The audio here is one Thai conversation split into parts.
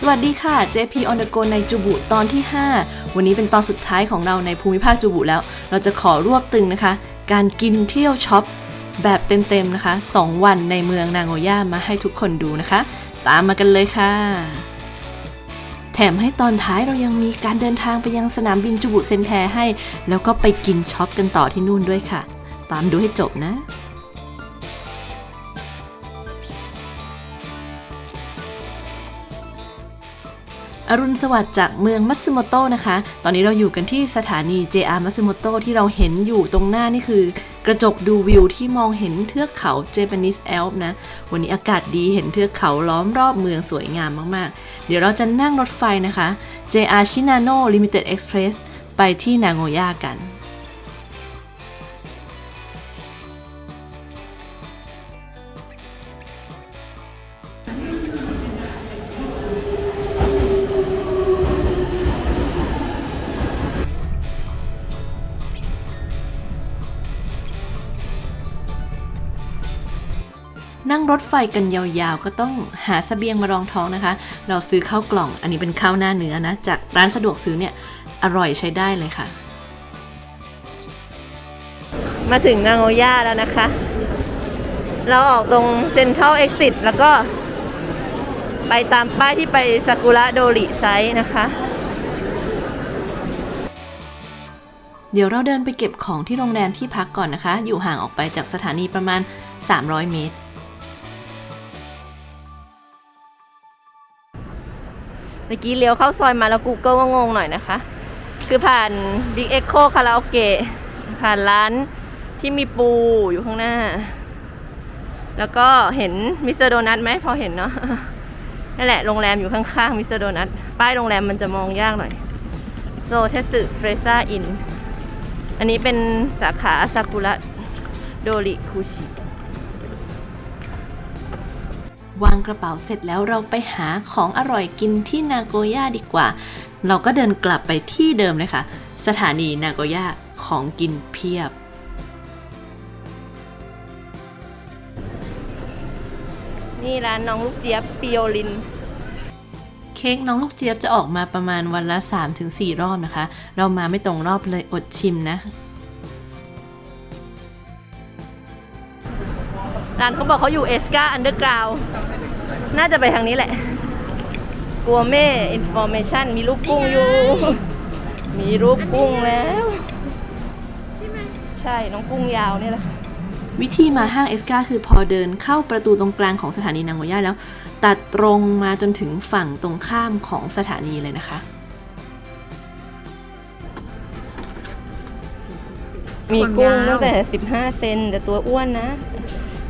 สวัสดีค่ะ JP on the go ในจูบุตอนที่ 5 วันนี้เป็นตอนสุดท้ายของเราในภูมิภาคจูบุแล้ว เราจะขอรวบตึงนะคะ การกินเที่ยวช็อปแบบเต็มๆนะคะ 2 วันในเมืองนางโอย่ามาให้ทุกคนดูนะคะ ตามมากันเลยค่ะ แถมให้ตอนท้ายเรายังมีการเดินทางไปยังสนามบินจูบุเซนแทให้ แล้วก็ไปกินช็อปกันต่อที่นู่นด้วยค่ะ ตามดูให้จบนะ อรุณสวัสดิ์จากเมืองมัตสึโมโตะนะคะ ตอนนี้เราอยู่กันที่สถานี JR มัตสึโมโตะที่เราเห็นอยู่ตรงหน้านี่คือ กระจกดูวิวที่มองเห็นเทือกเขา Japanese Alps นะ วันนี้อากาศดีเห็นเทือกเขาล้อมรอบเมืองสวยงามมากๆ เดี๋ยวเราจะนั่งรถไฟนะคะ JR Shinano Limited Express ไปที่นางโงย่ากัน นั่งรถไฟกันยาวๆ ก็ต้องหาสเสบียงมารองท้องนะคะ เราซื้อข้าวกล่อง อันนี้เป็นข้าวหน้าเนื้อนะ จากร้านสะดวกซื้อเนี่ย อร่อยใช้ได้เลยค่ะ มาถึงนางโอย่าแล้วนะคะ เราออกตรงเซ็นทรัลเอ็กซิสแล้วก็ ไปตามป้ายที่ไปซากุระโดริไซต์นะคะเดี๋ยวเราเดินไปเก็บของที่โรงแรมที่พักก่อนนะคะ อยู่ห่างออกไปจากสถานีประมาณ 300 เมตร เมื่อกี้เลี้ยวเข้าซอยมาแล้ว Google ก็งงหน่อยนะคะ คือผ่าน Big Echo คาราโอเกะผ่านร้านที่มีปูอยู่ข้างหน้า แล้วก็เห็นมิสเตอร์โดนัทไหมพอเห็นเนาะนั่นแหละโรงแรมอยู่ข้างๆมิสเตอร์โดนัทป้ายโรงแรมมันจะมองยากหน่อยโซเทสึเฟรซ่าอินอันนี้เป็นสาขาซากุระโดริคุชิ วางกระเป๋าเสร็จแล้วเราไปหาของอร่อยกินที่นาโกย่าดีกว่า เราก็เดินกลับไปที่เดิมเลยค่ะ สถานีนาโกย่าของกินเพียบ นี่ร้านน้องลูกเจี๊ยบปิโอลิน เค้กน้องลูกเจี๊ยบจะออกมาประมาณวันละ 3-4 รอบนะคะ เรามาไม่ตรงรอบเลยอดชิมนะ ร้านเขาบอกเขาอยู่เอสกาอันเดอร์กราวน่าจะไปทางนี้แหละกัวเม่อินฟอร์เมชันมีรูปกุ้งอยู่ มีรูปกุ้งแล้ว ใช่น้องกุ้งยาวเนี่ยแหละค่ะวิธีมาห้างเอสกาคือพอเดินเข้าประตูตรงกลางของสถานีนางโอย่าแล้ว ตัดตรงมาจนถึงฝั่งตรงข้ามของสถานีเลยนะคะ มีกุ้งตั้งแต่ 15 เซนแต่ตัวอ้วนนะ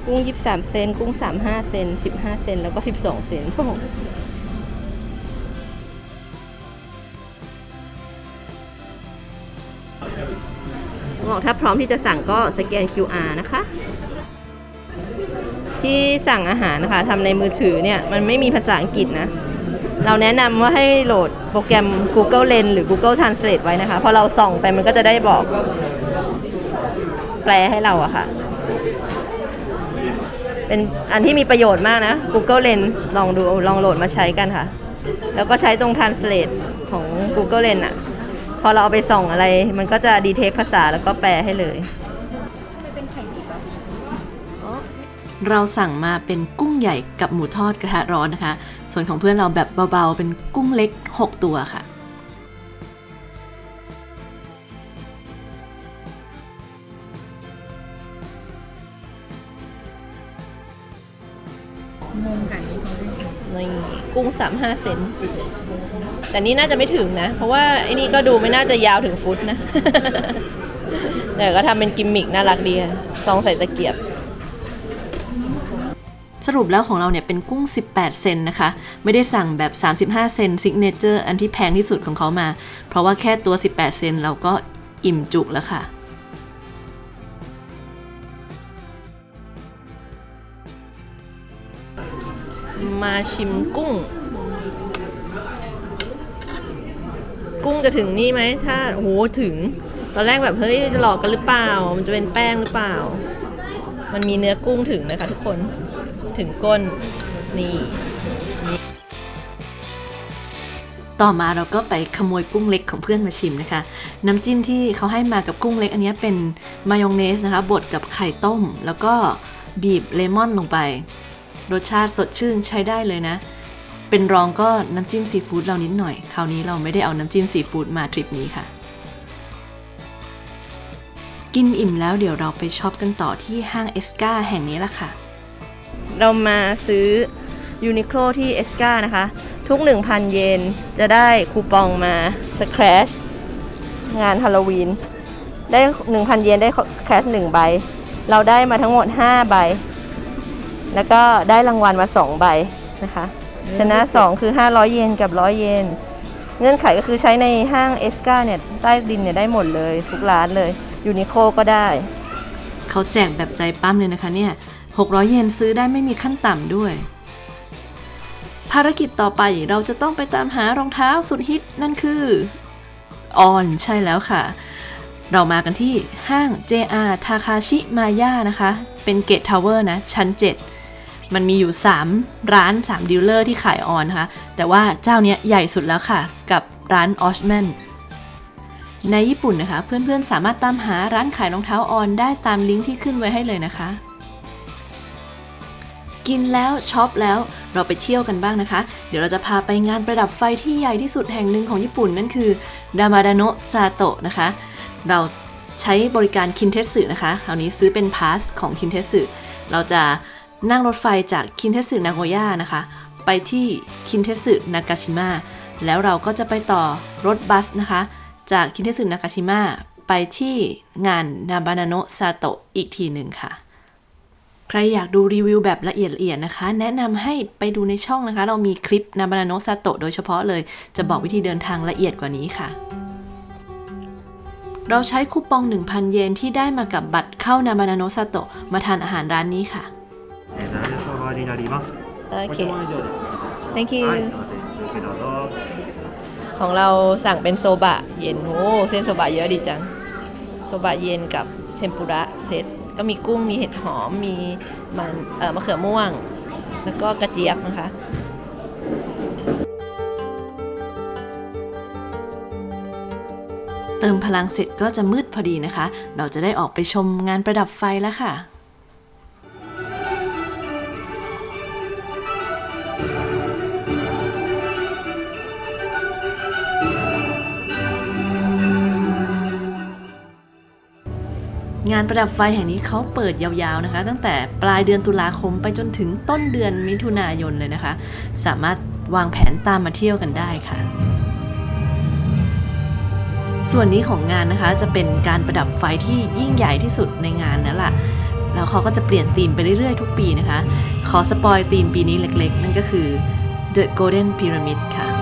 กุ้ง 23 เซน กุ้ง 35 เซน 15 เซน แล้วก็ 12 เซนบอกถ้าพร้อมที่จะสั่งก็สแกน QR นะคะ ที่สั่งอาหารนะคะทำในมือถือเนี่ย มันไม่มีภาษาอังกฤษนะ เราแนะนำว่าให้โหลดโปรแกรม Google Lens หรือ Google Translate ไว้นะคะ พอเราส่องไปมันก็จะได้บอกแปลให้เราอะค่ะ เป็นอันที่มีประโยชน์มากนะ Google Lens ลองดูลองโหลดมาใช้กันค่ะ แล้วก็ใช้ตรง Translate ของ Google Lens อะพอเราเอาไปส่องอะไร มันก็จะดีเทคภาษาแล้วก็แปลให้เลยเราสั่งมาเป็นกุ้งใหญ่กับหมูทอดกระทะร้อนนะคะ ส่วนของเพื่อนเราแบบเบาๆ เป็นกุ้งเล็ก 6 ตัวค่ะ 5 เซน แต่นี่น่าจะไม่ถึงนะ เพราะว่าไอ้นี่ก็ดูไม่น่าจะยาวถึงฟุตนะ แต่ก็ทำเป็นกิมมิกน่ารักดีซองใส่ตะเกียบสรุปแล้วของเราเนี่ยเป็นกุ้ง 18 เซนนะคะ ไม่ได้สั่งแบบ 35 เซนซิกเนเจอร์อันที่แพงที่สุดของเขามา เพราะว่าแค่ตัว 18 เซนเราก็อิ่มจุกแล้วค่ะ มาชิมกุ้ง กุ้งจะถึงนี่ไหม ถ้าโหถึง ตอนแรกแบบเฮ้ยจะหลอกกันหรือเปล่า มันจะเป็นแป้งหรือเปล่า มันมีเนื้อกุ้งถึงนะคะ ทุกคนถึงก้นนี่ต่อมาเราก็ไปขโมยกุ้งเล็กของเพื่อนมาชิมนะคะ น้ำจิ้มที่เขาให้มากับกุ้งเล็ก อันนี้เป็นมายองเนสนะคะบดกับไข่ต้ม แล้วก็บีบเลมอนลงไป รสชาติสดชื่นใช้ได้เลยนะ เป็นรองก็น้ำจิ้มซีฟู้ดเรานิดหน่อย คราวนี้เราไม่ได้เอาน้ำจิ้มซีฟู้ดมาทริปนี้ค่ะ กินอิ่มแล้วเดี๋ยวเราไปช็อปกันต่อที่ห้างเอสกาแห่งนี้ละค่ะ เรามาซื้อยูนิโคลที่เอสกานะคะ ทุก 1,000 เยนจะได้คูปองมาสครชงานฮาโลวีนได้ 1,000 เยนได้สครช1ใบ เราได้มาทั้งหมด 5 ใบ แล้วก็ได้รางวัลมา 2 ใบนะคะ ชนะ 2 คือ 500 เยนกับ 100 เยน เงื่อนไขก็คือใช้ในห้างเอสกาเนี่ยใต้ดินเนี่ยได้หมดเลย ทุกร้านเลยยูนิโคก็ได้ เขาแจกแบบใจปั้มเลยนะคะเนี่ย 600 เยนซื้อได้ไม่มีขั้นต่ำด้วย ภารกิจต่อไปเราจะต้องไปตามหารองเท้าสุดฮิตนั่นคือออนใช่แล้วค่ะ เรามากันที่ห้าง JR Takashi Maya นะคะ เป็นเกตทาวเวอร์นะ ชั้น 7 มันมีอยู่ 3 ร้าน 3 ดีลเลอร์ที่ขายออนนะคะ แต่ว่าเจ้าเนี้ยใหญ่สุดแล้วค่ะ กับร้าน o s m a n ในญี่ปุ่นนะคะ เพื่อนๆ สามารถตามหาร้านขายรองเท้าออนได้ตามลิงก์ที่ขึ้นไว้ให้เลยนะคะ กินแล้วช็อปแล้วเราไปเที่ยวกันบ้างนะคะ เดี๋ยวเราจะพาไปงานประดับไฟที่ใหญ่ที่สุดแห่งหนึ่งของญี่ปุ่นนั่นคือดามาดาโนะซาโตะนะคะ เราใช้บริการคินเทสึนะคะคราวนี้ซื้อเป็นพาสของคินเทสึเราจะ นั่งรถไฟจากคินเทสึนาโกย่านะคะ ไปที่คินเทสึนากาชิมะแล้วเราก็จะไปต่อรถบัสนะคะ จากคินเทสึนากาชิมะไปที่งานนาบานาโนซาโตะอีกทีหนึ่งค่ะ ใครอยากดูรีวิวแบบละเอียดๆะนะคะ แนะนำให้ไปดูในช่องนะคะ เรามีคลิปนาบานาโนซาโตะโดยเฉพาะเลย จะบอกวิธีเดินทางละเอียดกว่านี้ค่ะเราใช้คูปอง 1,000 เยนที่ได้มากับบัตรเข้านามานาโนซาโตะมาทานอาหารร้านนี้ค่ะ になります。 โอ ご เค 注文以上で。 thank you はい、すみません。ごゆっくりどうぞ。 ของเราสั่งเป็นโซบะเย็นโอ้เส้นโซบะเยอะดีจัง โซบะเย็นกับเทมปุระเซตก็มีกุ้งมีเห็ดหอม มีมันเอ่อมะเขือม่วง แล้วก็กระเจี๊ยบนะคะ เติมพลังเสร็จก็จะมืดพอดีนะคะ เราจะได้ออกไปชมงานประดับไฟแล้วค่ะ งานประดับไฟแห่งนี้เขาเปิดยาวๆนะคะ ตั้งแต่ปลายเดือนตุลาคมไปจนถึงต้นเดือนมิถุนายนเลยนะคะ สามารถวางแผนตามมาเที่ยวกันได้ค่ะส่วนนี้ของงานนะคะจะเป็นการประดับไฟที่ยิ่งใหญ่ที่สุดในงานนั่นแหละแล้วเขาก็จะเปลี่ยนธีมไปเรื่อยๆ ทุกปีนะคะ ขอสปอยธีมปีนี้เล็กๆ นั่นก็คือ The Golden Pyramid ค่ะ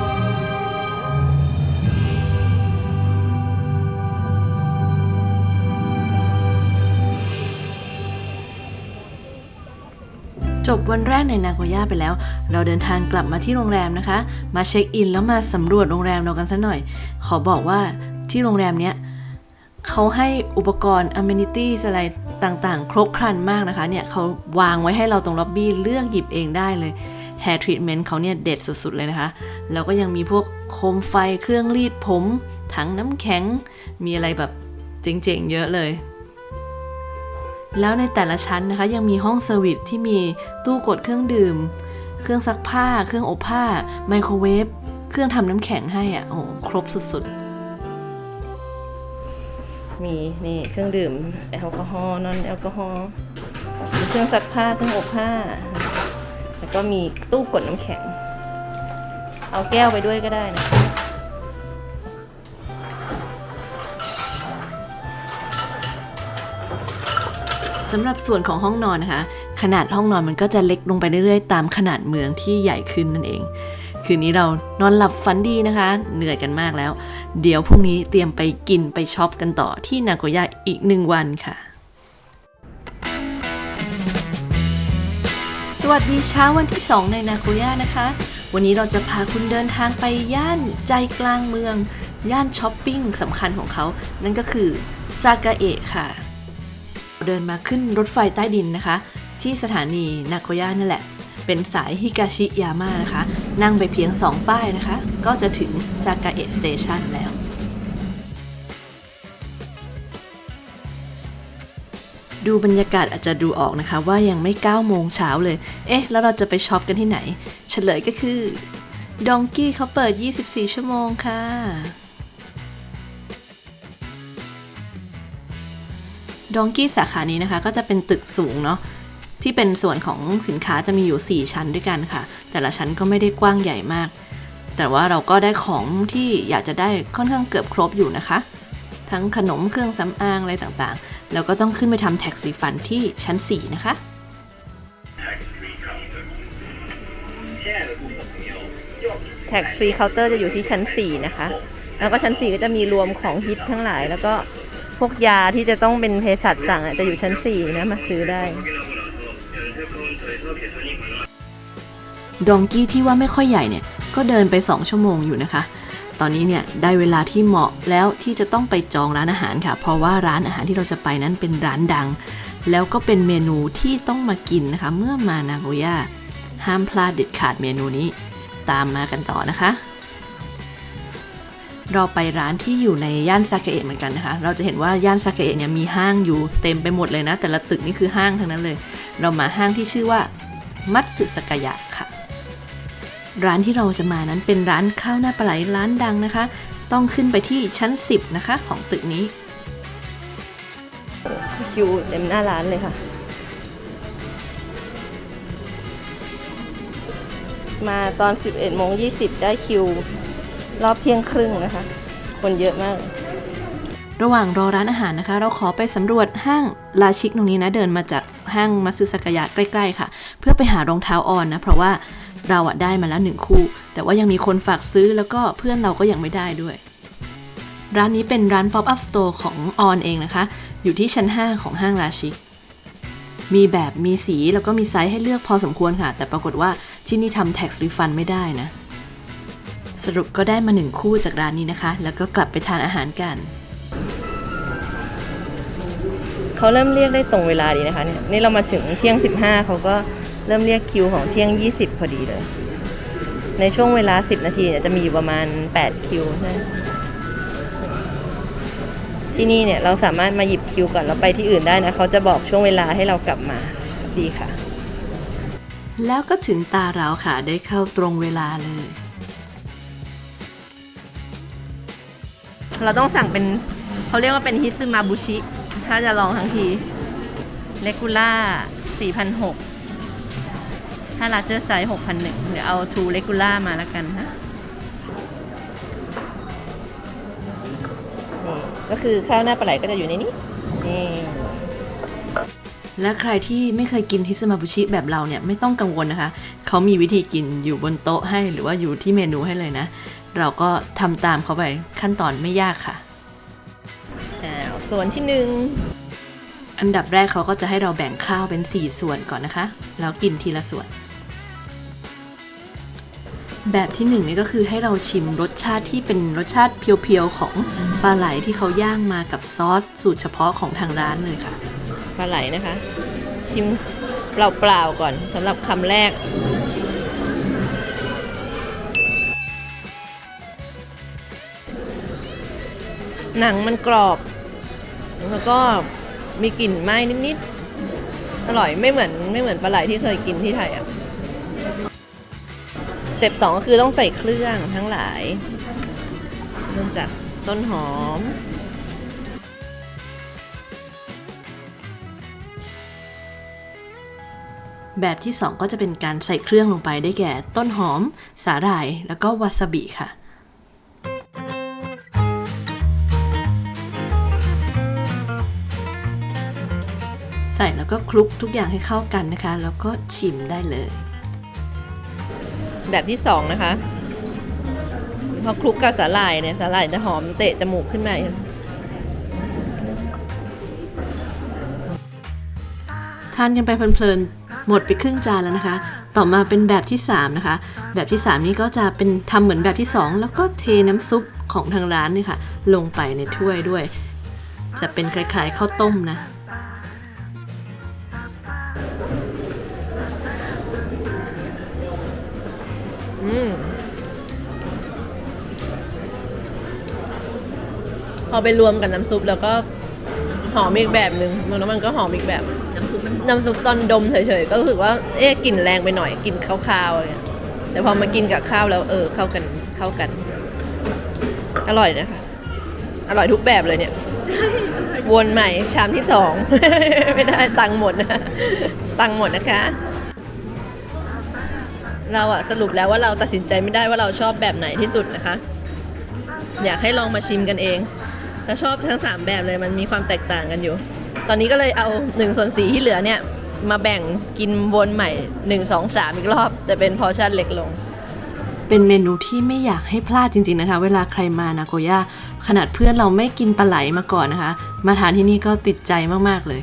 จบวันแรกในนาโกย่าไปแล้ว เราเดินทางกลับมาที่โรงแรมนะคะ มาเช็คอินแล้วมาสำรวจโรงแรมเรากันสักหน่อย ขอบอกว่าที่โรงแรมเนี้ยเขาให้อุปกรณ์ amenities อะไรต่างๆ ครบครันมากนะคะเนี่ยเขาวางไว้ให้เราตรงล็อบบี้เลือกหยิบเองได้เลย hair treatment เขาเนี่ยเด็ดสุดๆเลยนะคะ แล้วก็ยังมีพวกโคมไฟเครื่องรีดผม ถังน้ำแข็ง มีอะไรแบบเจ๋งๆ เยอะเลย แล้วในแต่ละชั้นนะคะยังมีห้องเซอร์วิสที่มีตู้กดเครื่องดื่ม เครื่องซักผ้า เครื่องอบผ้า ไมโครเวฟ เครื่องทำน้ำแข็งให้อะ โอ้โหครบสุดมีนี่เครื่องดื่มแอลกอฮอล์นอนแอลกอฮอล์มีเครื่องซักผ้า เครื่องอบผ้า แล้วก็มีตู้กดน้ำแข็ง เอาแก้วไปด้วยก็ได้นะ สำหรับส่วนของห้องนอนนะคะ ขนาดห้องนอนมันก็จะเล็กลงไปเรื่อยๆ ตามขนาดเมืองที่ใหญ่ขึ้นนั่นเอง คืนนี้เรานอนหลับฝันดีนะคะ เหนื่อยกันมากแล้ว เดี๋ยวพรุ่งนี้เตรียมไปกินไปช็อปกันต่อที่นาโกย่าอีกหนึ่งวันค่ะ สวัสดีเช้าวันที่ 2 ในนาโกย่านะคะ วันนี้เราจะพาคุณเดินทางไปย่านใจกลางเมือง ย่านช้อปปิ้งสำคัญของเขา นั่นก็คือซากาเอะค่ะ เดินมาขึ้นรถไฟใต้ดินนะคะ ที่สถานีนาโกย่านั่นแหละ เป็นสายฮิกาชิยาม่านะคะ นั่งไปเพียง 2 ป้ายนะคะ ก็จะถึงซากาเอะสเตชันแล้วดูบรรยากาศอาจจะดูออกนะคะว่ายังไม่ 9 โมงเช้าเลย เอ๊ะ แล้วเราจะไปช็อปกันที่ไหน เฉลยก็คือดองกี้เขาเปิด 24 ชั่วโมงค่ะ ดองกี้สาขานี้นะคะ ก็จะเป็นตึกสูงเนาะที่เป็นส่วนของสินค้าจะมีอยู่ 4 ชั้นด้วยกันค่ะ แต่ละชั้นก็ไม่ได้กว้างใหญ่มาก แต่ว่าเราก็ได้ของที่อยากจะได้ค่อนข้างเกือบครบอยู่นะคะ ทั้งขนมเครื่องสำอางอะไรต่างๆ แล้วก็ต้องขึ้นไปทำแท็กซี่ฟันที่ชั้น 4 นะคะ แท็กฟรีเคาน์เตอร์จะอยู่ที่ชั้น 4 นะคะ แล้วก็ชั้น 4 ก็จะมีรวมของฮิตทั้งหลายแล้วก็ พวกยาที่จะต้องเป็นเภสัชสั่งจะอยู่ชั้น4นะมาซื้อได้ ดองกี้ที่ว่าไม่ค่อยใหญ่เนี่ย ก็เดินไป 2 ชั่วโมงอยู่นะคะ ตอนนี้เนี่ยได้เวลาที่เหมาะแล้วที่จะต้องไปจองร้านอาหารค่ะ เพราะว่าร้านอาหารที่เราจะไปนั้นเป็นร้านดัง แล้วก็เป็นเมนูที่ต้องมากินนะคะ เมื่อมานาโกย่าห้ามพลาดเด็ดขาดเมนูนี้ ตามมากันต่อนะคะ เราไปร้านที่อยู่ในย่านซากเอะเหมือนกันนะคะ เราจะเห็นว่าย่านซากเอะเนี่ยมีห้างอยู่เต็มไปหมดเลยนะ แต่ละตึกนี่คือห้างทั้งนั้นเลย เรามาห้างที่ชื่อว่ามัตสึสกายะค่ะ ร้านที่เราจะมานั้นเป็นร้านข้าวหน้าปลาไหลร้านดังนะคะ ต้องขึ้นไปที่ชั้น 10 นะคะของตึกนี้คิวเต็มหน้าร้านเลยค่ะ มาตอน 11โมง20 ได้คิว รอบเที่ยงครึ่งนะคะ คนเยอะมาก ระหว่างรอร้านอาหารนะคะ เราขอไปสำรวจห้างลาชิกตรงนี้นะเดินมาจากห้างมัตสึสกายะใกล้ๆค่ะ เพื่อไปหารองเท้าออนนะ เพราะว่าเราอะได้มาแล้วหนึ่งคู่ แต่ว่ายังมีคนฝากซื้อแล้วก็เพื่อนเราก็ยังไม่ได้ด้วย ร้านนี้เป็นร้าน Pop Up Store ของออนเองนะคะ อยู่ที่ชั้น 5 ของห้างลาชิก มีแบบมีสีแล้วก็มีไซส์ให้เลือกพอสมควรค่ะ แต่ปรากฏว่าที่นี่ทำ tax refund ไม่ได้นะ สรุปก็ได้มาหนึ่งคู่จากร้านนี้นะคะ แล้วก็กลับไปทานอาหารกัน เขาเริ่มเรียกได้ตรงเวลาดีนะคะเนี่ยนี่เรามาถึงเที่ยง 15 เขาก็เริ่มเรียกคิวของเที่ยง 20 พอดีเลย ในช่วงเวลา 10 นาทีเนี่ยจะมีอยู่ประมาณ 8 คิวใช่ไหมที่นี่เนี่ยเราสามารถมาหยิบคิวก่อนแล้วไปที่อื่นได้นะ เขาจะบอกช่วงเวลาให้เรากลับมาดีค่ะ แล้วก็ถึงตาเราค่ะได้เข้าตรงเวลาเลย เราต้องสั่งเป็นเขาเรียกว่าเป็นฮิซึมาบุชิ ถ้าจะลองทั้งทีเลกูล่า4,600ถ้าลาเจอร์ไซส์6,100เดี๋ยวเอาทูเลกูล่ามาแล้วกันนะก็คือข้าวหน้าปลาไหลก็จะอยู่ในนี้นี่และใครที่ไม่เคยกินฮิสมาบุชิแบบเราเนี่ยไม่ต้องกังวลนะคะ เขามีวิธีกินอยู่บนโต๊ะให้หรือว่าอยู่ที่เมนูให้เลยนะ เราก็ทำตามเขาไปขั้นตอนไม่ยากค่ะอ้าวส่วนที่หนึ่งอันดับแรกเขาก็จะให้เราแบ่งข้าวเป็น 4 ส่วนก่อนนะคะ แล้วกินทีละส่วน แบบที่หนึ่งนี่ก็คือให้เราชิมรสชาติที่เป็นรสชาติเพียวๆของปลาไหลที่เขาย่างมากับซอสสูตรเฉพาะของทางร้านเลยค่ะ ปลาไหลนะคะ ชิมเปล่าๆก่อนสำหรับคำแรก หนังมันกรอบ แล้วก็มีกลิ่นไหม้นิดๆ อร่อยไม่เหมือนไม่เหมือนปลาไหลที่เคยกินที่ไทยอะ สเต็ปสองก็คือต้องใส่เครื่องทั้งหลาย เริ่มจากต้นหอม แบบที่ 2 ก็จะเป็นการใส่เครื่องลงไปได้แก่ ต้นหอม สาหร่าย แล้วก็วาซาบิค่ะ ใส่แล้วก็คลุกทุกอย่างให้เข้ากันนะคะ แล้วก็ชิมได้เลย แบบที่สองนะคะ พอคลุกกับสาหร่ายเนี่ยสาหร่ายจะหอมเตะจมูกขึ้นมาทานกันไปเพลินๆหมดไปครึ่งจานแล้วนะคะ ต่อมาเป็นแบบที่3นะคะ แบบที่ 3 นี้ก็จะเป็นทำเหมือนแบบที่ 2 แล้วก็เทน้ำซุปของทางร้านนี่ค่ะ ลงไปในถ้วยด้วย จะเป็นคล้ายๆข้าวต้มนะ อไปรวมกับน้ำซุปแล้วก็หอมอีกแบบหนึ่งมันแล้วมันก็หอมอีกแบบ น้ำซุปมันน้ำซุปตอนดมเฉยๆ ก็รู้สึกว่า เอ๊ะกลิ่นแรงไปหน่อยกลิ่นคาวๆอะไรเงี้ยแต่พอมากินกับข้าวแล้วเออเข้ากันเข้ากัน อร่อยนะคะ อร่อยทุกแบบเลยเนี่ย วนใหม่ชามที่สอง ไม่ได้ตังค์หมดนะ ตังค์หมดนะคะ เราอะสรุปแล้วว่าเราตัดสินใจไม่ได้ว่าเราชอบแบบไหนที่สุดนะคะ อยากให้ลองมาชิมกันเอง ถ้าชอบทั้งสามแบบเลยมันมีความแตกต่างกันอยู่ ตอนนี้ก็เลยเอา1นส่วนสที่เหลือเนี่ย มาแบ่งกินวนใหม่ 1 2 3 อีกรอบ แต่เป็นพอชั่นเล็กลง เป็นเมนูที่ไม่อยากให้พลาดจริง ๆนะคะ เวลาใครมานาโกย่าขนาดเพื่อนเราไม่กินปลาไหลมาก่อนนะคะ มาทานที่นี่ก็ติดใจมากๆเลย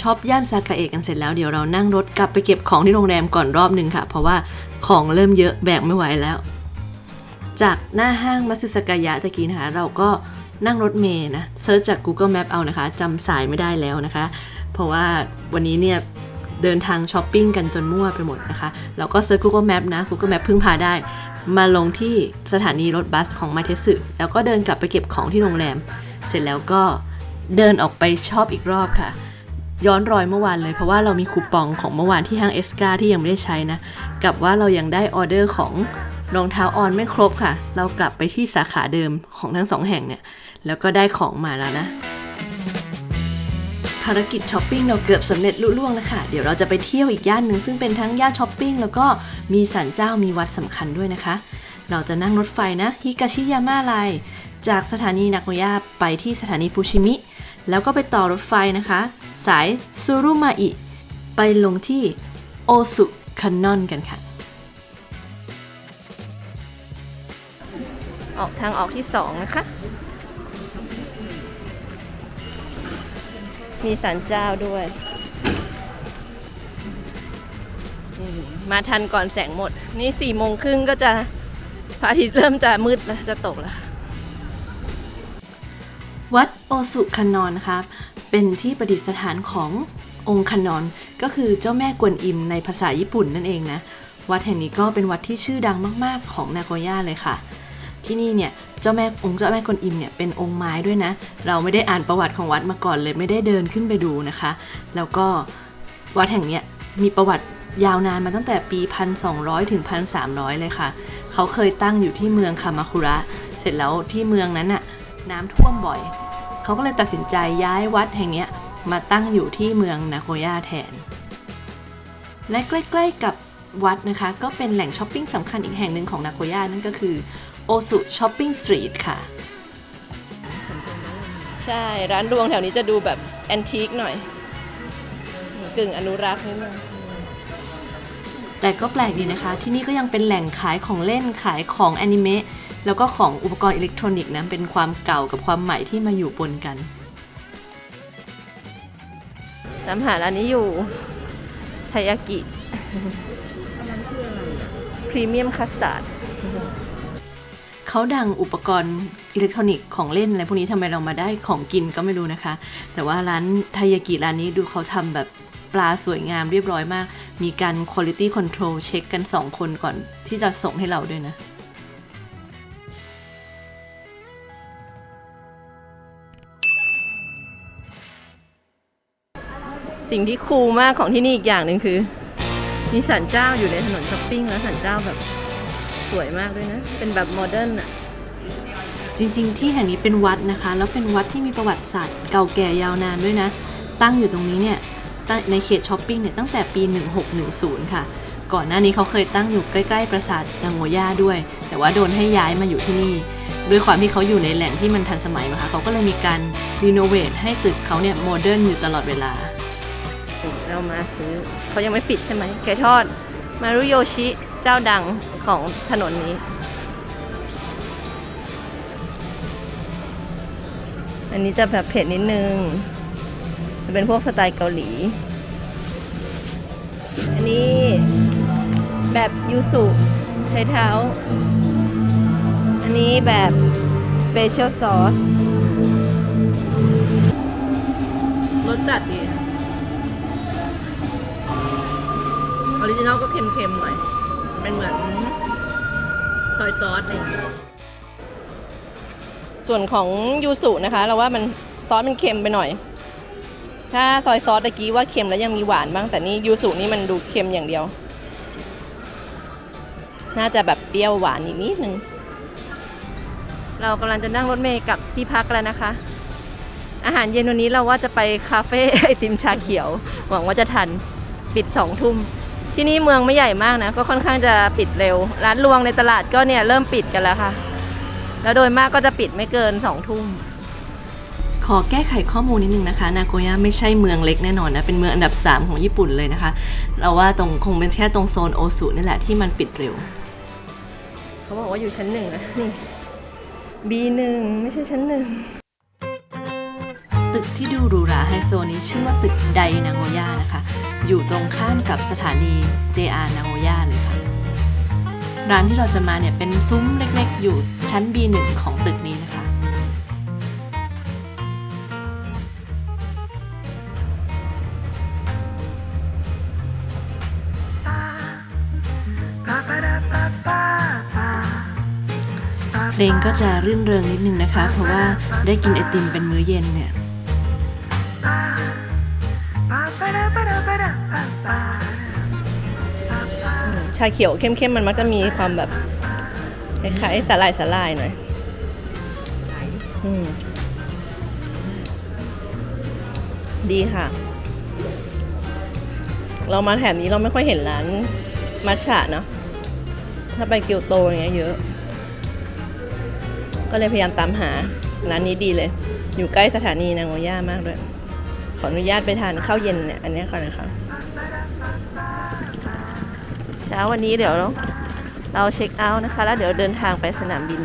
ช็อปย่านซากาเอะกันเสร็จแล้วเดี๋ยวเรานั่งรถกลับไปเก็บของที่โรงแรมก่อนรอบหนึ่งค่ะ เพราะว่าของเริ่มเยอะแบกไม่ไหวแล้ว จากหน้าห้างมัตสึสกายะตะกี้นะคะเราก็ นั่งรถเมย์นะเซิร์ชจาก Google Map เอานะคะจำสายไม่ได้แล้วนะคะ เพราะว่าวันนี้เนี่ยเดินทางช้อปปิ้งกันจนมั่วไปหมดนะคะ เราก็เซิร์ช Google Map นะ Google Map พึ่งพาได้ มาลงที่สถานีรถบัสของไมเทสึแล้วก็เดินกลับไปเก็บของที่โรงแรม เสร็จแล้วก็เดินออกไปชอบอีกรอบค่ะ ย้อนรอยเมื่อวานเลยเพราะว่าเรามีคูปองของเมื่อวานที่ห้างเอสกาที่ยังไม่ได้ใช้นะ กับว่าเรายังได้ออเดอร์ของ รองเท้าออนไม่ครบค่ะ เรากลับไปที่สาขาเดิมของทั้งสองแห่งเนี่ย แล้วก็ได้ของมาแล้วนะ ภารกิจช้อปปิ้งเราเกือบสำเร็จลุล่วงแล้วค่ะ เดี๋ยวเราจะไปเที่ยวอีกย่านหนึ่งซึ่งเป็นทั้งย่านช้อปปิ้งแล้วก็มีศาลเจ้ามีวัดสำคัญด้วยนะคะ เราจะนั่งรถไฟนะฮิกาชิยาม่าไลจากสถานีนาโกย่าไปที่สถานีฟูชิมิ แล้วก็ไปต่อรถไฟนะคะ สายซูรุมาอิไปลงที่โอสุคานอนกันค่ะ ออกทางออกที่สองนะคะ มีศาลเจ้าด้วย มาทันก่อนแสงหมด นี่สี่โมงครึ่งก็จะพระอาทิตย์เริ่มจะมืดแล้ว จะตกแล้ว วัดโอสุคานอนนะคะเป็นที่ประดิษฐานขององค์คานอนก็คือเจ้าแม่กวนอิมในภาษาญี่ปุ่นนั่นเองนะ วัดแห่งนี้ก็เป็นวัดที่ชื่อดังมาก ๆ ของนาโกย่าเลยค่ะ ที่นี่เนี่ยเจ้าแม่องค์เจ้าแม่กวนอิมเนี่ยเป็นองค์ไม้ด้วยนะ เราไม่ได้อ่านประวัติของวัดมาก่อนเลยไม่ได้เดินขึ้นไปดูนะคะ แล้วก็วัดแห่งเนี้ยมีประวัติยาวนานมาตั้งแต่ปี 1200 ถึง 1300 เลยค่ะ เขาเคยตั้งอยู่ที่เมืองคามาคุระ เสร็จแล้วที่เมืองนั้นน่ะน้ำท่วมบ่อย เขาก็เลยตัดสินใจย้ายวัดแห่งเนี้ยมาตั้งอยู่ที่เมืองนาโกย่าแทน และใกล้ๆกับวัดนะคะ ก็เป็นแหล่งช้อปปิ้งสำคัญอีกแห่งหนึ่งของนาโกย่านั่นก็คือ โอสุช้อปปิ้งสตรีทค่ะ ใช่ ร้านรวงแถวนี้จะดูแบบแอนทีคหน่อย กึ่งอนุรักษ์นิดนึงแต่ก็แปลกดีนะคะ ที่นี่ก็ยังเป็นแหล่งขายของเล่นขายของแอนิเมะแล้วก็ของอุปกรณ์อิเล็กทรอนิกส์นะเป็นความเก่ากับความใหม่ที่มาอยู่ปนกันน้ำหาร้านนี้อยู่ไทยากิพรีเมียมคัสตาร์ด เขาดังอุปกรณ์อิเล็กทรอนิกส์ของเล่นอะไรพวกนี้ทำไมเรามาได้ของกินก็ไม่รู้นะคะ แต่ว่าร้านไทยากิร้านนี้ดูเขาทำแบบปลาสวยงามเรียบร้อยมาก มีการ quality control เช็คกัน 2 คนก่อนที่จะส่งให้เราด้วยนะ สิ่งที่คูลมากของที่นี่อีกอย่างหนึ่งคือ มีสันเจ้าอยู่ในถนนช้อปปิ้งแล้วสันเจ้าแบบ สวยมากด้วยนะ เป็นแบบโมเดิร์นอะจริงๆ ที่แห่งนี้เป็นวัดนะคะ แล้วเป็นวัดที่มีประวัติศาสตร์เก่าแก่ยาวนานด้วยนะ ตั้งอยู่ตรงนี้เนี่ยตั้งในเขตช้อปปิ้งเนี่ยตั้งแต่ปี 1610 ค่ะ ก่อนหน้านี้เขาเคยตั้งอยู่ใกล้ๆปราสาทนางโงย่าด้วย แต่ว่าโดนให้ย้ายมาอยู่ที่นี่ ด้วยความที่เขาอยู่ในแหล่งที่มันทันสมัยมาค่ะเขาก็เลยมีการรีโนเวทให้ตึกเขาเนี่ยโมเดิร์นอยู่ตลอดเวลาเรามาซื้อเขายังไม่ปิดใช่ไหมไก่ทอดมารุโยชิเจ้าดัง ของถนนนี้ อันนี้จะแบบเผ็ดนิดนึง จะเป็นพวกสไตล์เกาหลี อันนี้แบบยูสุใช้เท้า อันนี้แบบ Special Sauce รสจัดดีออริจินอลก็เค็มๆหน่อย เป็นเหมือนซอยซอสอะไรอย่างเงี้ยส่วนของยูสุนะคะ เราว่ามันซอสมันเค็มไปหน่อย ถ้าซอยซอสตะกี้ว่าเค็มแล้วยังมีหวานบ้าง แต่นี่ยูสุนี่มันดูเค็มอย่างเดียว น่าจะแบบเปรี้ยวหวานอีกนิดนึง เรากำลังจะนั่งรถเมล์กลับที่พักแล้วนะคะ อาหารเย็นวันนี้เราว่าจะไปคาเฟ่ไอติมชาเขียว หวังว่าจะทันปิดสองทุ่ม ที่นี่เมืองไม่ใหญ่มากนะ ก็ค่อนข้างจะปิดเร็ว ร้านรวงในตลาดก็เนี่ยเริ่มปิดกันแล้วค่ะ แล้วโดยมากก็จะปิดไม่เกินสองทุ่มขอแก้ไขข้อมูลนิดนึงนะคะ นาโกย่าไม่ใช่เมืองเล็กแน่นอนนะ เป็นเมืองอันดับ 3 ของญี่ปุ่นเลยนะคะ เราว่าตรงคงเป็นแค่ตรงโซนโอซุนี่แหละที่มันปิดเร็ว เขาบอกว่าอยู่ชั้นหนึ่งนะนี่ B1 ไม่ใช่ชั้นหนึ่งตึกที่ดูหรูหราไฮโซนี้ชื่อว่าตึกไดนางโงย่านะคะ อยู่ตรงข้ามกับสถานี JR นางโงย่าเลยค่ะ ร้านที่เราจะมาเนี่ยเป็นซุ้มเล็กๆ อยู่ชั้น B1 ของตึกนี้นะคะ เพลงก็จะรื่นเริงนิดนึงนะคะ เพราะว่าได้กินไอติมเป็นมื้อเย็นเนี่ย ชาเขียวเข้มๆมันมักจะมีความแบบคล้ายๆสาลายสาลายหน่อยอืมดีค่ะ เรามาแถบนี้เราไม่ค่อยเห็นร้านมัทฉะเนาะถ้าไปเกียวโตอย่างเงี้ยเยอะ ก็เลยพยายามตามหาร้านนี้ดีเลย อยู่ใกล้สถานีนางโงย่ามากด้วย ขออนุญาตไปทานข้าวเย็นเนี่ย อันเนี้ยก่อนนะคะ เช้าวันนี้เดี๋ยวเราเช็คเอาท์นะคะ แล้วเดี๋ยวเดินทางไปสนามบิน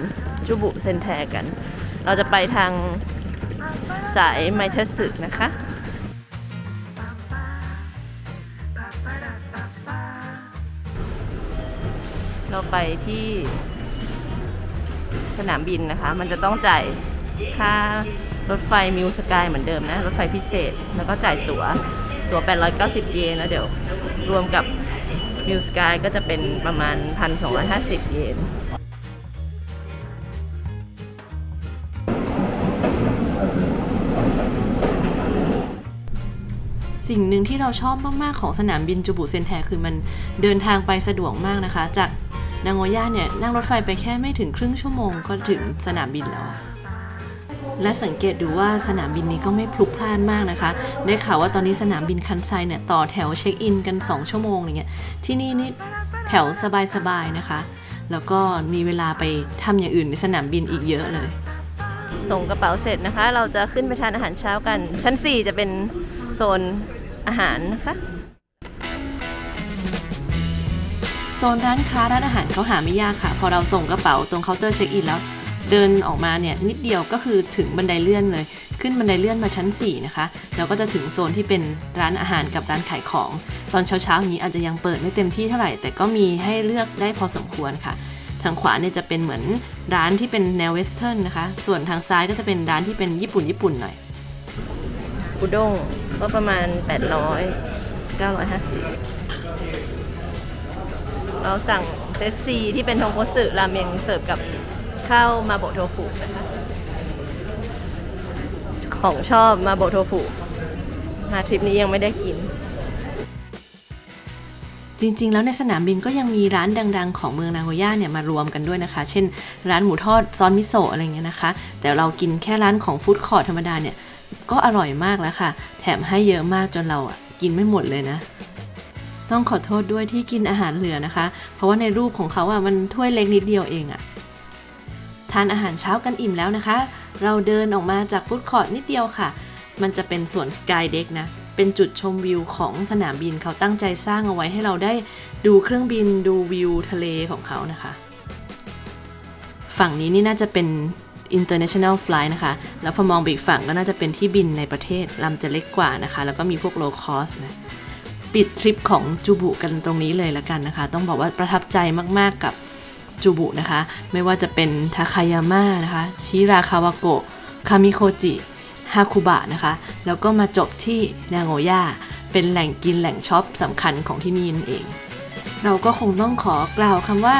จูบุเซนแทกัน เราจะไปทางสายไมเทสึนะคะเราไปที่สนามบินนะคะ มันจะต้องจ่ายค่ารถไฟมิวสกายเหมือนเดิมนะ รถไฟพิเศษ แล้วก็จ่ายตั๋วตั๋ว 890 เยน แล้วเดี๋ยวรวมกับ มิวสกายก็จะเป็นประมาณ 1,250 เยนสิ่งหนึ่งที่เราชอบมาก ๆ ของสนามบินจูบุเซนแทคือมันเดินทางไปสะดวกมากนะคะ จากนางโงย่าเนี่ยนั่งรถไฟไปแค่ไม่ถึงครึ่งชั่วโมงก็ถึงสนามบินแล้วอะ และสังเกตดูว่าสนามบินนี้ก็ไม่พลุกพล่านมากนะคะ ได้ข่าวว่าตอนนี้สนามบินคันไซเนี่ยต่อแถวเช็คอินกัน 2 ชั่วโมงอย่างเงี้ย ที่นี่นี่แถวสบายๆนะคะ แล้วก็มีเวลาไปทำอย่างอื่นในสนามบินอีกเยอะเลย ส่งกระเป๋าเสร็จนะคะ เราจะขึ้นไปทานอาหารเช้ากัน ชั้น 4 จะเป็นโซนอาหารนะคะโซนร้านค้าร้านอาหารเขาหาไม่ยากค่ะ พอเราส่งกระเป๋าตรงเคาน์เตอร์เช็คอินแล้ว เดินออกมาเนี่ยนิดเดียวก็คือถึงบันไดเลื่อนเลย ขึ้นบันไดเลื่อนมาชั้น 4 นะคะ แล้วก็จะถึงโซนที่เป็นร้านอาหารกับร้านขายของ ตอนเช้าๆอย่านี้อาจจะยังเปิดไม่เต็มที่เท่าไหร่ แต่ก็มีให้เลือกได้พอสมควรค่ะ ทางขวาเนี่ยจะเป็นเหมือนร้านที่เป็นแนวเวสเทิร์นนะคะ ส่วนทางซ้ายก็จะเป็นร้านที่เป็นญี่ปุ่นญี่ปุ่นหน่อยอุด้งก็ประมาณ 800 950 เราสั่งเซตซีที่เป็นทงโคสึราเมงเสิร์ฟกับ ข้าวมาโบะโทฟุนะคะ ของชอบมาโบะโทฟุมาทริปนี้ยังไม่ได้กิน จริงๆ แล้วในสนามบินก็ยังมีร้านดัง ๆ ของเมืองนาโกย่าเนี่ยมารวมกันด้วยนะคะ เช่น ร้านหมูทอดซอนมิโซะอะไรเงี้ยนะคะ แต่เรากินแค่ร้านของฟู้ดคอร์ทธรรมดาเนี่ยก็อร่อยมากแล้วค่ะ แถมให้เยอะมากจนเรากินไม่หมดเลยนะต้องขอโทษด้วยที่กินอาหารเหลือนะคะ เพราะว่าในรูปของเขาอะมันถ้วยเล็กนิดเดียวเองอะ ทานอาหารเช้ากันอิ่มแล้วนะคะ เราเดินออกมาจากฟู้ดคอร์ทนิดเดียวค่ะ มันจะเป็นส่วนสกายเด็กนะ เป็นจุดชมวิวของสนามบินเขาตั้งใจสร้างเอาไว้ให้เราได้ดูเครื่องบินดูวิวทะเลของเขานะคะ ฝั่งนี้นี่น่าจะเป็น international flight นะคะ แล้วพอมองไปอีกฝั่งก็น่าจะเป็นที่บินในประเทศลำจะเล็กกว่านะคะ แล้วก็มีพวก low cost นะ ปิดทริปของจูบุกันตรงนี้เลยละกันนะคะ ต้องบอกว่าประทับใจมากๆกับ จูบุนะคะ ไม่ว่าจะเป็นทาคายาม่านะคะ ชิราคาวาโกะ คามิโคจิ ฮาคุบะนะคะ แล้วก็มาจบที่นางโงย่า เป็นแหล่งกินแหล่งช็อปสำคัญของที่นี่นั่นเอง เราก็คงต้องขอกล่าวคำว่า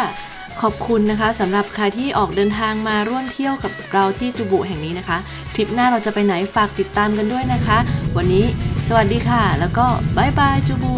ขอบคุณนะคะสำหรับใครที่ออกเดินทางมาร่วมเที่ยวกับเราที่จูบุแห่งนี้นะคะ ทริปหน้าเราจะไปไหนฝากติดตามกันด้วยนะคะ วันนี้สวัสดีค่ะ แล้วก็บายบายจูบุ